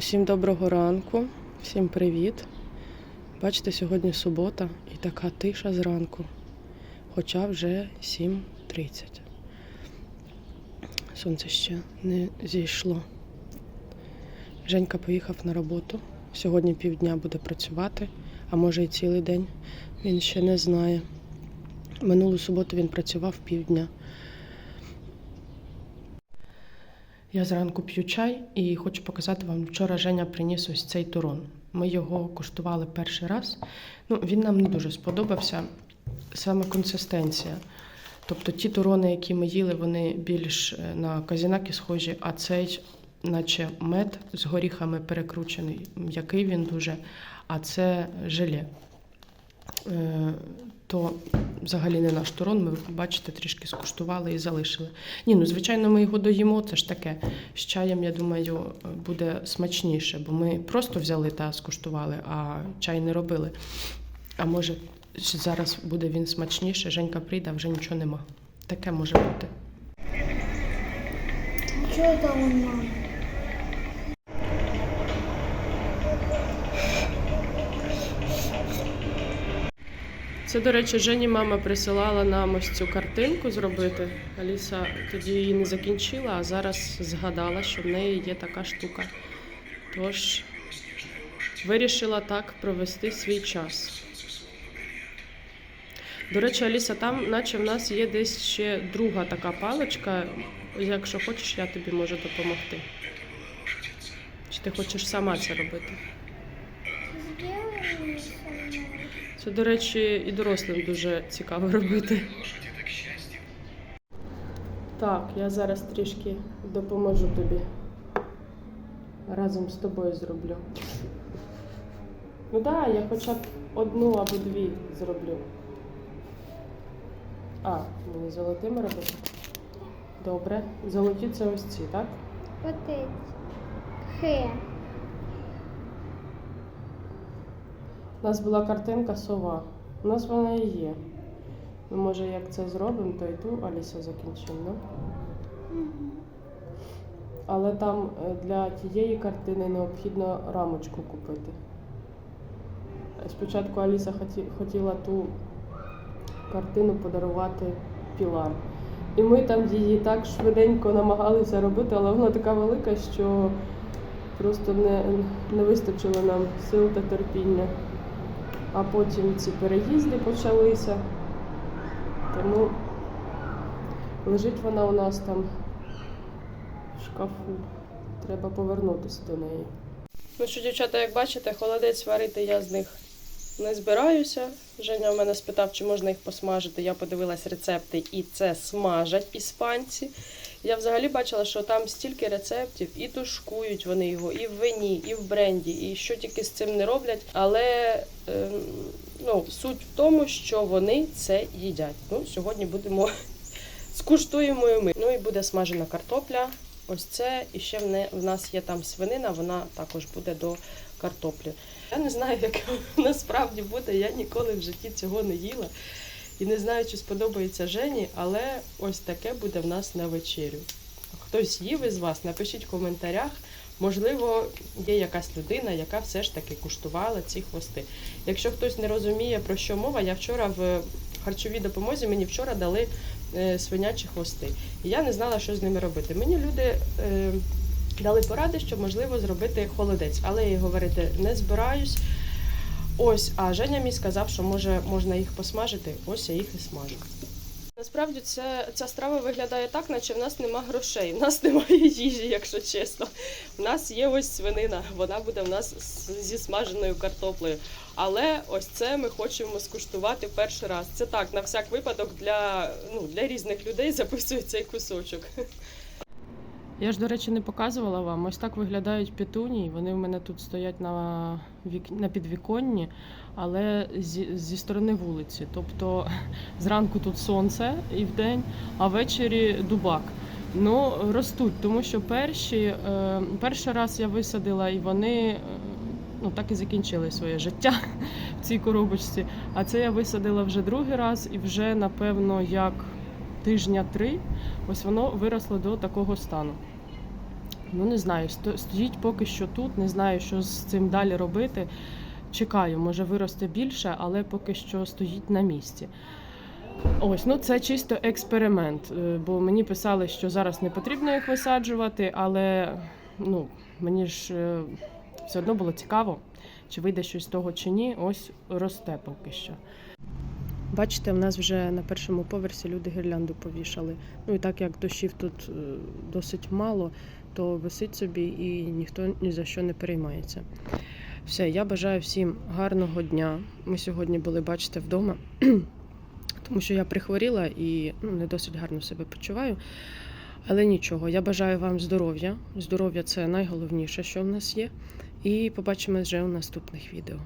Усім доброго ранку, всім привіт. Бачите, сьогодні субота і така тиша зранку, хоча вже 7.30. Сонце ще не зійшло. Женька поїхав на роботу. Сьогодні півдня буде працювати, а може і цілий день. Він ще не знає. Минулу суботу він працював півдня. Я зранку п'ю чай і хочу показати вам, вчора Женя приніс ось цей турон. Ми його куштували перший раз. Ну, він нам не дуже сподобався. Саме консистенція. Тобто ті турони, які ми їли, вони більш е, на казінаки схожі, а цей, наче мед з горіхами перекручений, м'який він дуже, а це желе. Е, То взагалі не наш турон, ми, бачите, трішки скуштували і залишили. Ні, ну звичайно, ми його доїмо, це ж таке. З чаєм, я думаю, буде смачніше, бо ми просто взяли та скуштували, а чай не робили. А може, зараз буде він смачніше, Женька прийде, а вже нічого нема. Таке може бути. Это он мама? Це, до речі, Жені мама присилала нам ось цю картинку зробити. Аліса тоді її не закінчила, а зараз згадала, що в неї є така штука. Тож вирішила так провести свій час. До речі, Аліса, там, наче в нас є десь ще друга така паличка. Якщо хочеш, я тобі можу допомогти. Чи ти хочеш сама це робити? Це, до речі, і дорослим дуже цікаво робити. Так, я зараз трішки допоможу тобі. Разом з тобою зроблю. Ну так, да, я хоча б одну або дві зроблю. А, мені золотими робити? Добре. Золоті це ось ці, так? Вот эти. У нас була картинка сова. У нас вона і є. Ну, може, як це зробимо, то і ту Аліса закінчимо, да? Але там е, для тієї картини необхідно рамочку купити. Е, Спочатку Аліса хотіла ту картину подарувати Пілар. І ми там її так швиденько намагалися робити, але вона така велика, що просто не, не вистачило нам сил та терпіння. А потім ці переїзди почалися. Тому лежить вона у нас там в шкафу. Треба повернутися до неї. Ну що, дівчата, як бачите, холодець варити я з них не збираюся. Женя в мене спитав, чи можна їх посмажити. Я подивилась рецепти, і це смажать іспанці. Я взагалі бачила, що там стільки рецептів, і тушкують вони його, і в вині, і в бренді, і що тільки з цим не роблять. Але е, ну, суть в тому, що вони це їдять. Ну, сьогодні будемо скуштуємо і ми. Ну і буде смажена картопля. Ось це. І ще в, нас є там свинина, вона також буде до картоплі. Я не знаю, як насправді буде. Я ніколи в житті цього не їла. І не знаю, чи сподобається Жені, але ось таке буде в нас на вечерю. Хтось їв із вас, напишіть в коментарях. Можливо, є якась людина, яка все ж таки куштувала ці хвости. Якщо хтось не розуміє, про що мова, я вчора в харчовій допомозі мені вчора дали е, свинячі хвости. І я не знала, що з ними робити. Мені люди е, дали поради, що можливо зробити холодець, але я говорити не збираюсь. Ось, а Женя мій сказав, що може можна їх посмажити. Ось я їх і смажу. Насправді це, ця страва виглядає так, наче в нас нема грошей. В нас немає їжі, якщо чесно. У нас є ось свинина, вона буде в нас зі смаженою картоплею. Але ось це ми хочемо скуштувати перший раз. Це так, на всяк випадок для, ну, для різних людей записую цей кусочок. Я ж, до речі, не показувала вам. Ось так виглядають петунії. Вони в мене тут стоять на, вік... на підвіконні, але зі, зі сторони вулиці. Тобто зранку тут сонце і вдень, а ввечері дубак. Ну, ростуть, тому що перші, е, перший раз я висадила, і вони е, ну, так і закінчили своє життя в цій коробочці. А це я висадила вже другий раз, і вже, напевно, як тижня три, ось воно виросло до такого стану. Ну, не знаю, сто- стоїть поки що тут, не знаю, що з цим далі робити. Чекаю, може виросте більше, але поки що стоїть на місці. Ось, ну це чисто експеримент, е, бо мені писали, що зараз не потрібно їх висаджувати, але ну, мені ж е, все одно було цікаво, чи вийде щось з того чи ні. Ось росте поки що. Бачите, в нас вже на першому поверсі люди гірлянду повішали. Ну і так як дощів тут е, досить мало, то висить собі і ніхто ні за що не переймається. Все, я бажаю всім гарного дня. Ми сьогодні були, бачите, вдома, тому що я прихворіла і ну, не досить гарно себе почуваю. Але нічого, я бажаю вам здоров'я. Здоров'я це найголовніше, що в нас є. І побачимось вже у наступних відео.